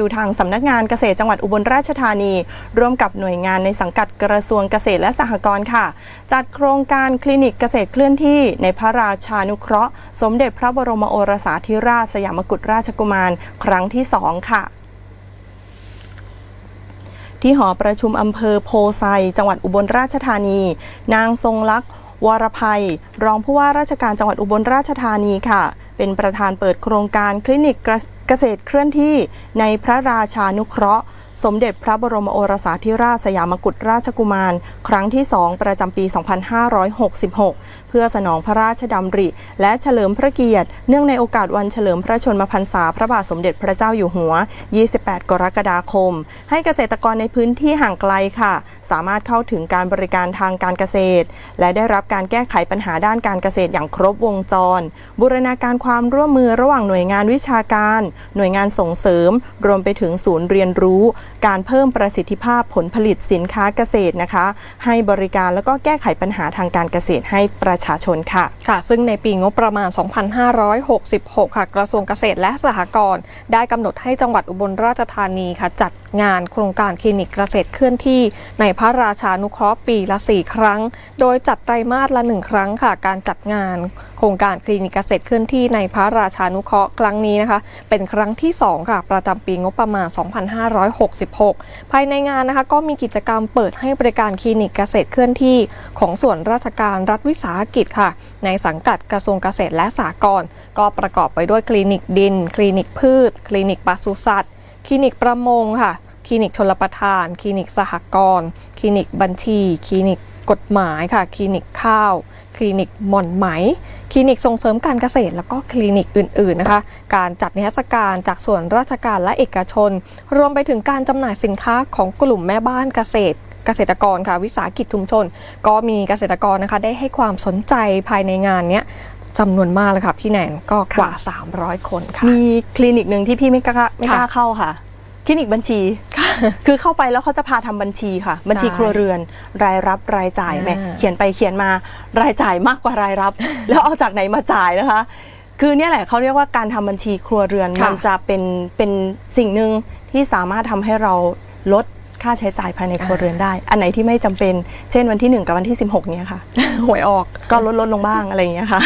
ดูทางสำนักงานเกษตรจังหวัดอุบลราชธานี ร่วมกับหน่วยงานในสังกัดกระทรวงเกษตรและสหกรณ์ค่ะ จัดโครงการคลินิกเกษตรเคลื่อนที่ในพระราชานุเคราะห์ สมเด็จพระบรมโอรสาธิราชสยามกุฎราชกุมาร ครั้งที่ 2 ค่ะที่หอประชุมอำเภอโพไซ จังหวัดอุบลราชธานี นางทรงลักษณ์วรภัย รองผู้ว่าราชการจังหวัดอุบลราชธานีค่ะ เป็นประธานเปิดโครงการคลินิกเกษตรเคลื่อนที่ในพระราชานุเคราะห์ สมเด็จพระบรมโอรสาธิราชสยามกุฎราชกุมาร ครั้งที่ 2 ประจำปี 2566 เพื่อสนองพระราชดำริ และเฉลิมพระเกียรติ เนื่องในโอกาสวันเฉลิมพระชนมพรรษาพระบาทสมเด็จพระเจ้าอยู่หัว 28 กรกฎาคม ให้เกษตรกรในพื้นที่ห่างไกลค่ะ สามารถเข้าถึงการบริการทางการเกษตร และได้รับการแก้ไขปัญหาด้านการเกษตรอย่างครบวงจร บูรณาการความร่วมมือระหว่างหน่วยงานวิชาการ หน่วยงานส่งเสริม รวมไปถึงศูนย์เรียนรู้ การเพิ่มประสิทธิภาพผลผลิตสินค้าเกษตรนะคะ ให้บริการแล้วก็แก้ไขปัญหาทางการเกษตรให้ประชาชนค่ะค่ะ ซึ่งในปีงบประมาณ 2566 ค่ะกระทรวงเกษตรและสหกรณ์ได้กำหนดให้จังหวัดอุบลราชธานีค่ะจัดงานโครงการคลินิกเกษตรเคลื่อนที่ ในพระราชานุเคราะห์ปีละ 4 ครั้ง โดยจัดไตรมาสละ 1 ครั้งค่ะ การจัดงาน ครงการคลินิกเกษตรเคลื่อนที่ในพระราชานุเคราะห์ครั้งนี้นะคะ เป็นครั้งที่ 2 ค่ะ ประจำปีงบประมาณ 2566 ภายในงานนะคะ ก็มีกิจกรรมเปิดให้บริการคลินิกเกษตรเคลื่อนที่ ของส่วนราชการรัฐวิสาหกิจค่ะ ในสังกัดกระทรวงเกษตรและสหกรณ์ก็ประกอบไปด้วยคลินิกดิน คลินิกพืช คลินิกปศุสัตว์ คลินิกประมงค่ะ คลินิกชลประทาน คลินิกสหกรณ์ คลินิกบัญชี คลินิก กฎหมายค่ะ คลินิกข้าว คลินิกหม่อนไหม คลินิกส่งเสริมการเกษตร แล้วก็คลินิกอื่น ๆ นะคะ การจัดนิทรรศการจากส่วนราชการและเอกชน รวมไปถึงการจำหน่ายสินค้าของกลุ่มแม่บ้านเกษตรเกษตรกรค่ะวิสาหกิจชุมชน ก็มีเกษตรกรนะคะได้ให้ความสนใจภายในงานเนี้ยจำนวนมากเลยค่ะพี่แนนก็กว่า 300 คนค่ะ มีคลินิกหนึ่งที่พี่ไม่กล้าไม่กล้าค่ะเข้าค่ะ คลินิกบัญชี คือเข้าไปแล้วเขาจะพาทำบัญชีค่ะ บัญชีใช่ครัวเรือนรายรับรายจ่ายแหม่อ่าเขียนไปเขียนมารายจ่ายมากกว่ารายรับ แล้วเอาจากไหนมาจ่ายนะคะ คือเนี่ยแหละเขาเรียกว่าการทำบัญชีครัวเรือนค่ะมันจะเป็นเป็นสิ่งหนึ่งที่สามารถทำให้เราลดค่าใช้จ่ายภายในครัวเรือนได้ อันไหนที่ไม่จำเป็น เช่นวันที่ 1 กับวันที่ 16เนี่ยค่ะ หวยออกก็ลดลดลงบ้างอะไรอย่างเงี้ยค่ะ